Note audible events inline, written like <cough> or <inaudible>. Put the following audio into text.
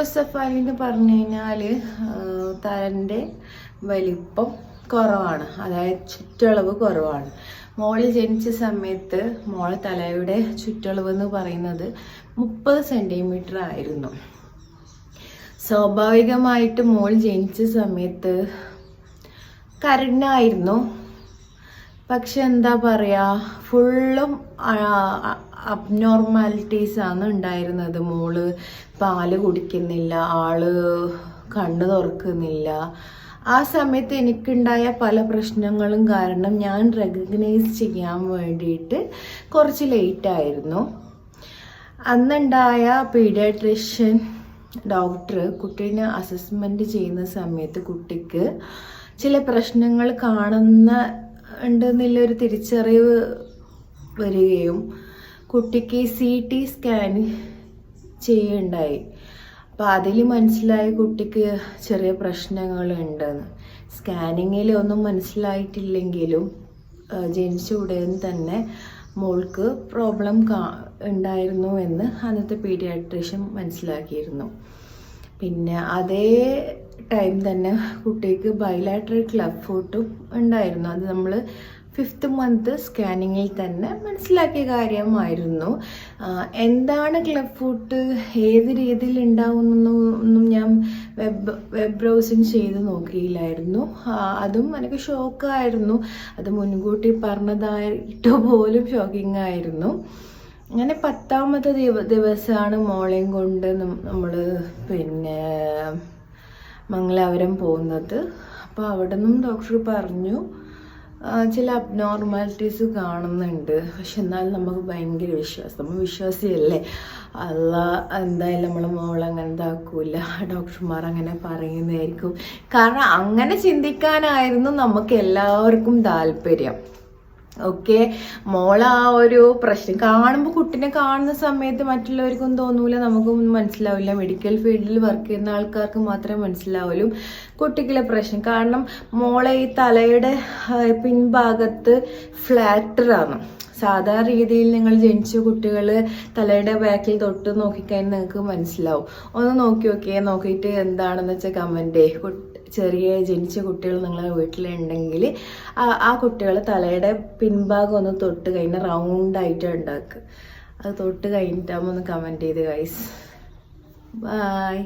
ജോസഫാലി എന്ന് പറഞ്ഞു കഴിഞ്ഞാൽ തലന്റെ വലിപ്പം കുറവാണ്. അതായത് ചുറ്റളവ് കുറവാണ്. മോൾ ജനിച്ച സമയത്ത് മോളെ തലയുടെ ചുറ്റളവ് എന്ന് പറയുന്നത് മുപ്പത് സെന്റിമീറ്റർ ആയിരുന്നു. സ്വാഭാവികമായിട്ട് മോൾ ജനിച്ച സമയത്ത് കരണ്ടായിരുന്നു പക്ഷെ എന്താ പറയുക ഫുള്ളും അബ്നോർമാലിറ്റീസ് ആണ് ഉണ്ടായിരുന്നത്. മോൾ പാൽ കുടിക്കുന്നില്ല ആൾ കണ്ണു തുറക്കുന്നില്ല. ആ സമയത്ത് എനിക്കുണ്ടായ പല പ്രശ്നങ്ങളും കാരണം ഞാൻ റെക്കഗ്നൈസ് ചെയ്യാൻ വേണ്ടിയിട്ട് കുറച്ച് ലേറ്റായിരുന്നു അന്നുണ്ടായ പീഡിയാട്രിഷ്യൻ ഡോക്ടർ കുട്ടീനെ അസസ്മെന്റ് ചെയ്യുന്ന സമയത്ത് കുട്ടിക്ക് ചില പ്രശ്നങ്ങൾ കാണുന്ന ഉണ്ടെന്നുള്ളൊരു തിരിച്ചറിവ് വരികയും കുട്ടിക്ക് സി ടി സ്കാൻ ചെയ്യുണ്ടായി. അപ്പോൾ അതിൽ മനസ്സിലായി കുട്ടിക്ക് ചെറിയ പ്രശ്നങ്ങളുണ്ടെന്ന്. സ്കാനിങ്ങിൽ ഒന്നും മനസ്സിലായിട്ടില്ലെങ്കിലും ജനിച്ച ഉടൻ തന്നെ മോൾക്ക് പ്രോബ്ലം ഉണ്ടായിരുന്നു എന്ന് അന്നത്തെ പീഡിയാട്രീഷ്യൻ മനസ്സിലാക്കിയിരുന്നു. പിന്നെ അതേ ടൈം തന്നെ കുട്ടിക്ക് ബൈലാറ്ററൽ ക്ലബ് ഫോട്ടും ഉണ്ടായിരുന്നു. അത് നമ്മൾ ഫിഫ്ത്ത് മന്ത് സ്കാനിങ്ങിൽ തന്നെ മനസ്സിലാക്കിയ കാര്യമായിരുന്നു. എന്താണ് ക്ലബ് ഫുട്ട് ഏത് രീതിയിൽ ഉണ്ടാവുന്നൊന്നും ഞാൻ വെബ് വെബ് ബ്രൗസിങ് ചെയ്ത് നോക്കിയില്ലായിരുന്നു. അതും എനിക്ക് ഷോക്കായിരുന്നു. അത് മുൻകൂട്ടി പറഞ്ഞതായിട്ട് <laughs> പോലും ഷോക്കിംഗ് ആയിരുന്നു അങ്ങനെ പത്താമത്തെ ദിവ ദിവസമാണ് മോളെയും കൊണ്ട് നമ്മൾ പിന്നെ മംഗലാപുരം പോകുന്നത്. അപ്പോൾ അവിടെ നിന്നും ഡോക്ടർ പറഞ്ഞു ചില അബ്നോർമാലിറ്റീസ് കാണുന്നുണ്ട്. പക്ഷെ എന്നാലും നമുക്ക് ഭയങ്കര വിശ്വാസം. നമ്മൾ വിശ്വാസിയല്ലേ? അല്ല എന്തായാലും നമ്മൾ മോൾ അങ്ങനെ ഇതാക്കൂല. ഡോക്ടർമാർ അങ്ങനെ പറയുന്നതായിരിക്കും. കാരണം അങ്ങനെ ചിന്തിക്കാനായിരുന്നു നമുക്ക് എല്ലാവർക്കും താല്പര്യം. ഓക്കെ മോള ആ ഒരു പ്രശ്നം കാണുമ്പോൾ കുട്ടിനെ കാണുന്ന സമയത്ത് മറ്റുള്ളവർക്കും തോന്നൂല നമുക്കും മനസ്സിലാവില്ല. മെഡിക്കൽ ഫീൽഡിൽ വർക്ക് ചെയ്യുന്ന ആൾക്കാർക്ക് മാത്രമേ മനസ്സിലാവുള്ളൂ. കുട്ടിക്കുള്ള പ്രശ്നം. കാരണം മോളെ ഈ തലയുടെ പിൻഭാഗത്ത് ഫ്ലാറ്ററാണ് സാധാരണ രീതിയിൽ നിങ്ങൾ ജനിച്ച കുട്ടികൾ തലയുടെ ബാക്കിൽ തൊട്ട് നോക്കിക്കഴിഞ്ഞാൽ നിങ്ങൾക്ക് മനസ്സിലാവും. ഒന്ന് നോക്കി നോക്കിയേ നോക്കിയിട്ട് എന്താണെന്ന് വെച്ചാൽ കമന്റ് ചെറിയ ജനിച്ച കുട്ടികൾ നിങ്ങളുടെ വീട്ടിലുണ്ടെങ്കിൽ ആ കുട്ടികൾ തലയുടെ പിൻഭാഗം ഒന്ന് തൊട്ട് കഴിഞ്ഞാൽ റൗണ്ടായിട്ട് ഉണ്ടാക്കുക അത് തൊട്ട് കഴിഞ്ഞിട്ടാകുമ്പോൾ ഒന്ന് കമന്റ് ചെയ്ത് ഗൈസ് ബായ്